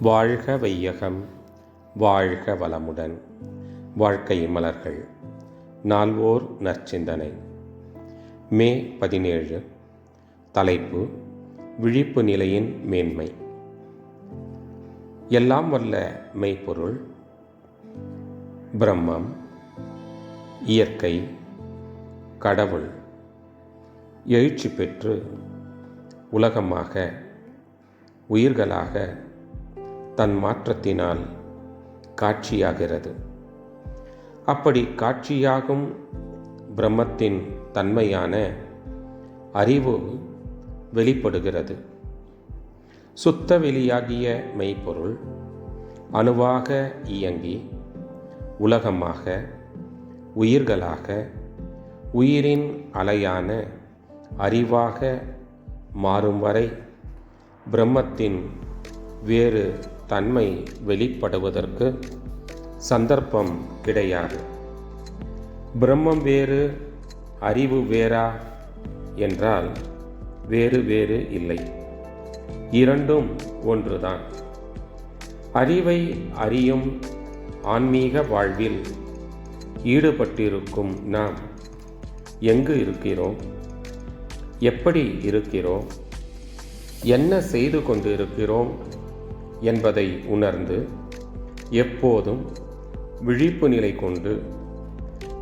வாழ்க வையகம் வாழ்க வளமுடன். வாழ்க்கை மலர்கள் நால்வோர் நற்சிந்தனை. மே பதினேழு தலைப்பு விழிப்பு நிலையின் மேன்மை. எல்லாம் வல்ல மெய்ப்பொருள் பிரம்மம் இயற்கை கடவுள். எழுச்சி பெற்று உலகமாக உயிர்களாக தன் மாற்றத்தினால் காட்சியாகிறது. அப்படி காட்சியாகும் பிரம்மத்தின் தன்மையான அறிவு வெளிப்படுகிறது. சுத்த வெளியாகிய மெய்ப்பொருள் அணுவாக இயங்கி உலகமாக உயிர்களாக உயிரின் அலையான அறிவாக மாறும் வரை பிரம்மத்தின் வேறு தன்மை வெளிப்படுவதற்கு சந்தர்ப்பம் கிடையாது. பிரம்மம் வேறு அறிவு வேறா என்றால் வேறு வேறு இல்லை. இரண்டும் ஒன்றுதான். அறிவை அறியும் ஆன்மீக வாழ்வில் ஈடுபட்டிருக்கும் நாம் எங்கு இருக்கிறோம்? எப்படி இருக்கிறோம்? என்ன செய்து கொண்டிருக்கிறோம்? என்பதை உணர்ந்து எப்போதும் விழிப்பு நிலை கொண்டு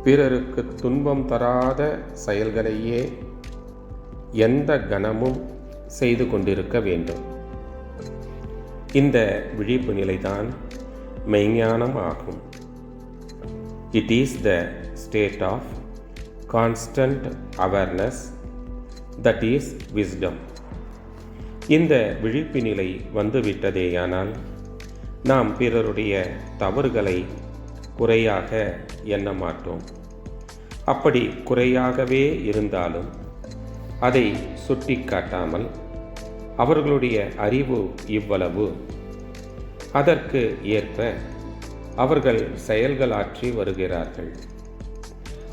பிறருக்கு துன்பம் தராத செயல்களையே எந்த கணமும் செய்து கொண்டிருக்க வேண்டும். இந்த விழிப்பு நிலைதான் மெய்ஞானம் ஆகும். It is the state of constant awareness that is wisdom இந்த விழிப்பு நிலை வந்துவிட்டதேயானால் நாம் பிறருடைய தவறுகளை குறையாக எண்ண மாட்டோம். அப்படி குறையாகவே இருந்தாலும் அதை சுட்டி காட்டாமல் அவர்களுடைய அறிவு இவ்வளவு. அதற்கு ஏற்ப அவர்கள் செயல்களாற்றி வருகிறார்கள்.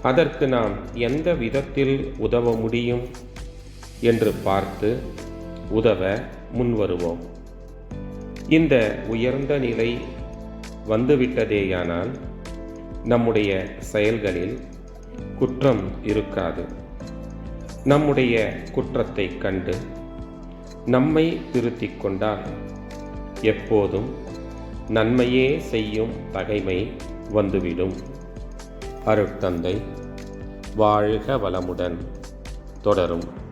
அதற்கு நாம் எந்த விதத்தில் உதவ முடியும் என்று பார்த்து உதவ முன்வருவோம். இந்த உயர்ந்த நிலை வந்துவிட்டதேயானால் நம்முடைய செயல்களில் குற்றம் இருக்காது. நம்முடைய குற்றத்தை கண்டு நம்மை திருத்திக் கொண்டால் எப்போதும் நன்மையே செய்யும் தகைமை வந்துவிடும். அருட்தந்தை வாழ்க வளமுடன் தொடரும்.